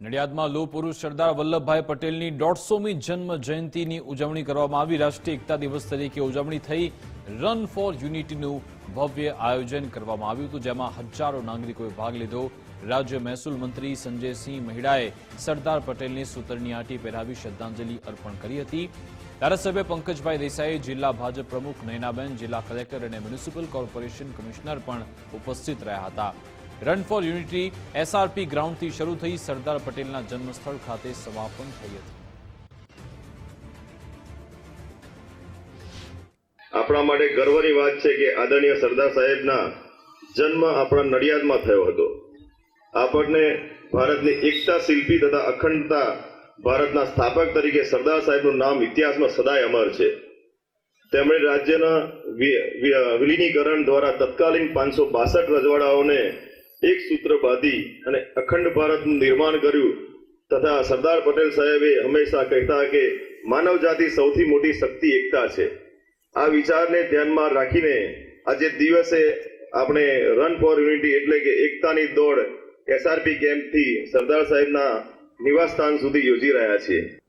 નડિયાદમાં લોહ પુરુષ સરદાર વલ્લભભાઈ પટેલની દોઢસોમી જન્મ જયંતિની ઉજવણી કરવામાં આવી. રાષ્ટ્રીય એકતા દિવસ તરીકે ઉજવણી થઈ. રન ફોર યુનિટીનું ભવ્ય આયોજન કરવામાં આવ્યું હતું, જેમાં હજારો નાગરિકોએ ભાગ લીધો. રાજ્ય મહેસૂલ મંત્રી સંજયસિંહ મહિડાએ સરદાર પટેલને સૂતરની આંટી પહેરાવી શ્રદ્ધાંજલિ અર્પણ કરી હતી. ધારાસભ્ય પંકજભાઈ દેસાઈ જિલ્લા ભાજપ પ્રમુખ નયનાબેન, જિલ્લા કલેક્ટર અને મ્યુનિસિપલ કોર્પોરેશન કમિશનર પણ ઉપસ્થિત રહ્યા હતા. રન ફોર યુનિટી એસઆરપી ગ્રાઉન્ડથી શરૂ થઈ સરદાર પટેલના જન્મસ્થળ ખાતે સમાપન થઈ હતી. આપણા માટે ગર્વની વાત છે કે આદરણીય સરદાર સાહેબના જન્મ આપણા નડિયાદમાં થયો હતો. આપણને ભારતની એકતા શિલ્પી તથા અખંડતા ભારતના સ્થાપક તરીકે સરદાર સાહેબનું નામ ઇતિહાસમાં સદાય અમર છે. તેમણે રાજ્યના વિલીનીકરણ દ્વારા તત્કાલીન પાંચસો બાસઠ રજવાડાઓને એક સૂત્ર બાંધી અને અખંડ ભારતનું નિર્માણ કર્યું. તથા સરદાર પટેલ સાહેબે હંમેશા કહેતા કે માનવ જાતિ સૌથી મોટી શક્તિ એકતા છે. આ વિચારને ધ્યાનમાં રાખીને આજે દિવસે આપણે રન ફોર યુનિટી એટલે કે એકતાની દોડ એસઆરપી કેમ્પથી સરદાર સાહેબના નિવાસ સ્થાન સુધી યોજી રહ્યા છીએ.